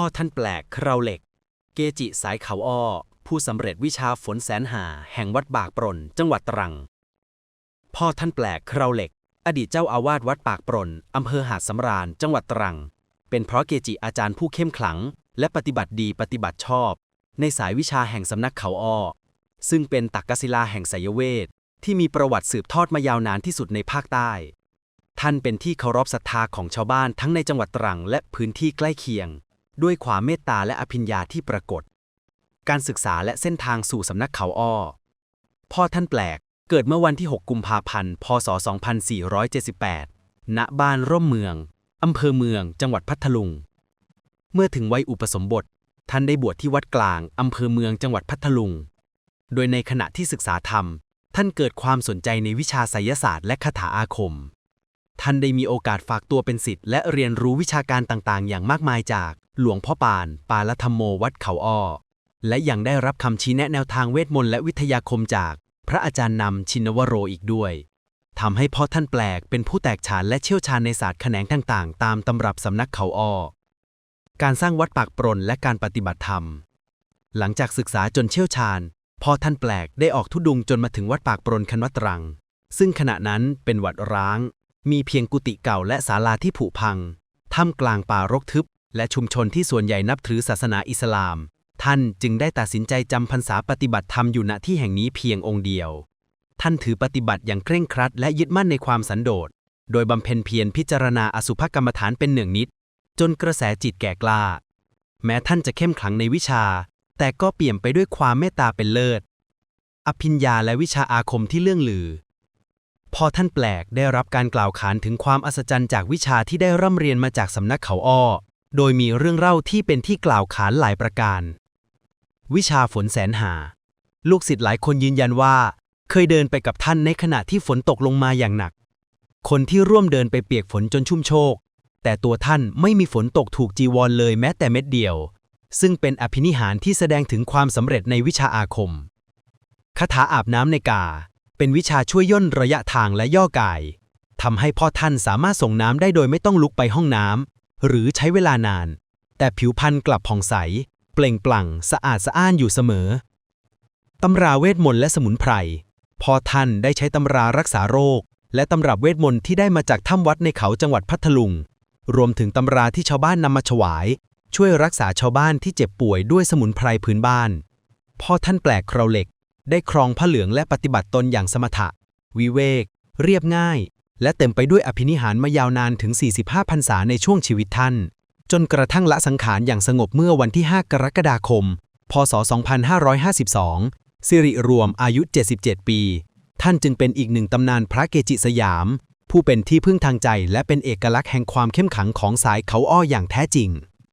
พ่อท่านแปลกเคราเหล็ก เกจิสายเขาอ้อ ผู้สำเร็จวิชาฝนแสนหา แห่งวัดปากปรนจังหวัดตรัง พ่อท่านแปลกเคราเหล็ก อดีตเจ้าอาวาสวัดปากปรนอำเภอหาดสำราญจังหวัดตรัง เป็นเพราะเกจิอาจารย์ผู้เข้มขลัง และปฏิบัติดีปฏิบัติชอบ ในสายวิชาแห่งสำนักเขาอ้อ ซึ่งเป็นตักกศิลาแห่งไสยเวทที่มีประวัติสืบทอดมายาวนานที่สุดในภาคใต้ ท่านเป็นที่เคารพศรัทธาของชาวบ้านทั้งในจังหวัดตรังและพื้นที่ใกล้เคียง ด้วยความเมตตาและอภิญญาที่ปรากฏ การศึกษาและเส้นทางสู่สำนักเขาอ้อ พ่อท่านแปลกเกิดเมื่อวันที่ 6 กุมภาพันธ์ พศ 2478 ณ บ้านร่มเมือง อำเภอเมือง จังหวัดพัทลุง เมื่อถึงวัยอุปสมบท ท่านได้บวชที่วัดกลาง อำเภอเมือง จังหวัดพัทลุง โดยในขณะที่ศึกษาธรรม ท่านเกิดความสนใจในวิชาไสยศาสตร์และคาถาอาคม ท่านได้มีโอกาสฝากตัวเป็นศิษย์และเรียนรู้วิชาการต่างๆ อย่างมากมายจาก หลวงพ่อปาน ปาลธรรมโมวัดเขาอ้อ และยังได้รับคำชี้แนะแนวทางเวทมนต์และวิทยาคมจาก พระอาจารย์นำชินวโรอีกด้วยทำให้พ่อท่านแปลกเป็นผู้แตกฉานและเชี่ยวชาญในศาสตร์แขนงต่างๆ ตามตำรับสำนักเขาอ้อ การสร้างวัดปากปรนและการปฏิบัติธรรม หลังจากศึกษาจนเชี่ยวชาญ พ่อท่านแปลกได้ออกทุดงจนมาถึงวัดปากปรนคันวัดตรัง ซึ่งขณะนั้นเป็นวัดร้าง มีเพียงกุฏิเก่าและศาลาที่ผุพังท่ามกลางป่ารกทึบ และชุมชนที่ส่วนใหญ่นับถือศาสนาอิสลาม ท่านจึงได้ตัดสินใจจำพรรษาปฏิบัติธรรมอยู่ณที่แห่งนี้เพียงองค์เดียว ท่านถือปฏิบัติอย่างเคร่งครัด และยึดมั่นในความสันโดษ โดยบำเพ็ญเพียรพิจารณาอสุภกรรมฐานเป็นหนึ่งนิด จนกระแสจิตแก่กล้า แม้ท่านจะเข้มขลังในวิชา แต่ก็เปี่ยมไปด้วยความเมตตาเป็นเลิศ อภิญญาและวิชาอาคมที่เลื่องลือพอท่านแปลกได้รับการกล่าวขานถึงความอัศจรรย์จากวิชาที่ได้ร่ำเรียนมาจากสำนักเขาอ้อ โดยมีเรื่องเล่าที่เป็นที่กล่าวขานหลายประการ วิชาฝนแสนหา ลูกศิษย์หลายคนยืนยันว่า เคยเดินไปกับท่านในขณะที่ฝนตกลงมาอย่างหนัก คนที่ร่วมเดินไปเปียกฝนจนชุ่มโชก แต่ตัวท่านไม่มีฝนตกถูกจีวรเลยแม้แต่เม็ดเดียว ซึ่งเป็นอภินิหารที่แสดงถึงความสำเร็จในวิชาอาคม คาถาอาบน้ำในกา เป็นวิชาช่วยย่นระยะทางและย่อกายทำให้พ่อท่านสามารถส่งน้ำได้โดยไม่ต้องลุกไปห้องน้ำ หรือใช้เวลานาน แต่ผิวพรรณกลับผ่องใส เปล่งปลั่งสะอาดสะอ้านอยู่เสมอ ตำราเวทมนต์และสมุนไพร พอท่านได้ใช้ตำรารักษาโรค และตำรับเวทมนต์ที่ได้มาจากถ้ำวัดในเขาจังหวัดพัทลุง รวมถึงตำราที่ชาวบ้านนำมาถวาย ช่วยรักษาชาวบ้านที่เจ็บป่วยด้วยสมุนไพรพื้นบ้านพ่อท่านแปลกเคราเหล็ก ได้ครองผ้าเหลืองและปฏิบัติตนอย่างสมถะ วิเวก เรียบง่าย และเต็มไปด้วยอภินิหารมายาวนานถึง 45พรรษาในช่วงชีวิตท่าน จนกระทั่งละสังขารอย่างสงบเมื่อวันที่ 5 กรกฎาคม พศ 2552 สิริรวมอายุ 77 ปี ท่านจึงเป็นอีกหนึ่งตำนานพระเกจิสยาม ผู้เป็นที่พึ่งทางใจและเป็นเอกลักษณ์แห่งความเข้มขังของสายเขาอ้ออย่างแท้จริง